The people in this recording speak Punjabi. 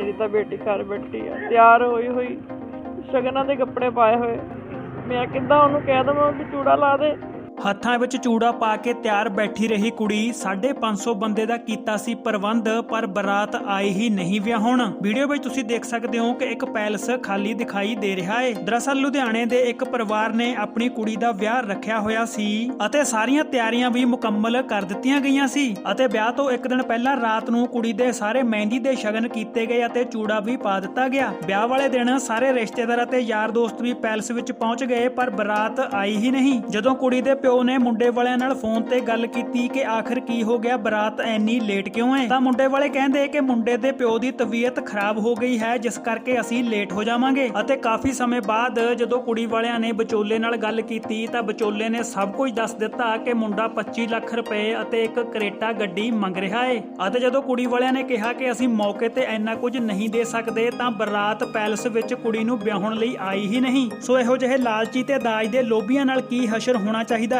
ਮੇਰੀ ਤਾਂ ਬੇਟੀ ਘਰ ਬੈਠੀ ਆ, ਤਿਆਰ ਹੋਈ ਹੋਈ, ਸ਼ਗਨਾਂ ਦੇ ਕੱਪੜੇ ਪਾਏ ਹੋਏ। ਮੈਂ ਕਿੱਦਾਂ ਉਹਨੂੰ ਕਹਿ ਦਵਾਂ ਕਿ ਚੂੜਾ ਲਾ ਦੇ। ਹੱਥਾਂ ਵਿੱਚ ਚੂੜਾ ਪਾ ਕੇ ਤਿਆਰ ਬੈਠੀ ਰਹੀ ਕੁੜੀ। 550 ਬੰਦੇ ਦਾ ਕੀਤਾ ਸੀ ਪ੍ਰਬੰਧ, ਪਰ ਬਰਾਤ ਆਈ ਹੀ ਨਹੀਂ ਵਿਆਹੁਣ ਵੀਡੀਓ ਵਿੱਚ ਤੁਸੀਂ ਦੇਖ ਸਕਦੇ ਹੋ ਕਿ ਇੱਕ ਪੈਲਸ ਖਾਲੀ ਦਿਖਾਈ ਦੇ ਰਿਹਾ ਹੈ ਦਰਅਸਲ ਲੁਧਿਆਣੇ ਦੇ ਇੱਕ ਪਰਿਵਾਰ ਨੇ ਆਪਣੀ ਕੁੜੀ ਦਾ ਵਿਆਹ ਰੱਖਿਆ ਹੋਇਆ ਸੀ ਅਤੇ ਸਾਰੀਆਂ ਤਿਆਰੀਆਂ ਵੀ ਮੁਕੰਮਲ ਕਰ ਦਿੱਤੀਆਂ ਗਈਆਂ ਸੀ ਅਤੇ ਵਿਆਹ ਤੋਂ ਇੱਕ ਦਿਨ ਪਹਿਲਾਂ ਰਾਤ ਨੂੰ ਕੁੜੀ ਦੇ ਸਾਰੇ ਮਹਿੰਦੀ ਦੇ ਸ਼ਗਨ ਕੀਤੇ ਗਏ ਅਤੇ ਚੂੜਾ ਵੀ ਪਾ ਦਿੱਤਾ ਗਿਆ। ਵਿਆਹ ਵਾਲੇ ਦਿਨ ਸਾਰੇ ਰਿਸ਼ਤੇਦਾਰ ਅਤੇ ਯਾਰ ਦੋਸਤ ਵੀ ਪੈਲਸ ਵਿੱਚ ਪਹੁੰਚ ਗਏ, ਪਰ ਬਰਾਤ ਆਈ ਹੀ ਨਹੀਂ। ਜਦੋਂ ਕੁੜੀ ਦੇ ਪਿਓ ਨੇ ਮੁੰਡੇ ਵਾਲਿਆਂ ਨਾਲ ਫੋਨ ਤੇ ਗੱਲ ਕੀਤੀ ਕਿ ਆਖਰ ਕੀ ਹੋ ਗਿਆ, ਬਰਾਤ ਐਨੀ ਲੇਟ ਕਿਉਂ ਹੈ? ਤਾਂ ਮੁੰਡੇ ਵਾਲੇ ਕਹਿੰਦੇ ਕਿ ਮੁੰਡੇ ਦੇ ਪਿਓ ਦੀ ਤਬੀਅਤ ਖਰਾਬ ਹੋ ਗਈ ਹੈ, ਜਿਸ ਕਰਕੇ ਅਸੀਂ ਲੇਟ ਹੋ ਜਾਵਾਂਗੇ। ਅਤੇ ਕਾਫੀ ਸਮੇਂ ਬਾਅਦ ਜਦੋਂ ਕੁੜੀ ਵਾਲਿਆਂ ਨੇ ਵਿਚੋਲੇ ਨਾਲ ਗੱਲ ਕੀਤੀ, ਤਾਂ ਵਿਚੋਲੇ ਨੇ ਸਭ ਕੁਝ ਦੱਸ ਦਿੱਤਾ ਕਿ ਮੁੰਡਾ 25 ਲੱਖ ਰੁਪਏ ਅਤੇ ਇੱਕ ਕਰੇਟਾ ਗੱਡੀ ਮੰਗ ਰਿਹਾ ਹੈ ਅਤੇ ਜਦੋਂ ਕੁੜੀ ਵਾਲਿਆਂ ਨੇ ਕਿਹਾ ਕਿ ਅਸੀਂ ਮੌਕੇ ਤੇ ਇੰਨਾ ਕੁਝ ਨਹੀਂ ਦੇ ਸਕਦੇ, ਤਾਂ ਬਰਾਤ ਪੈਲਸ ਵਿੱਚ ਕੁੜੀ ਨੂੰ ਵਿਆਹੁਣ ਲਈ ਆਈ ਹੀ ਨਹੀਂ। ਸੋ ਇਹੋ ਜਿਹੇ ਲਾਲਚੀ ਤੇ ਦਾਜ ਦੇ ਲੋਭੀਆਂ ਨਾਲ ਕੀ ਹਸ਼ਰ ਹੋਣਾ ਚਾਹੀਦਾ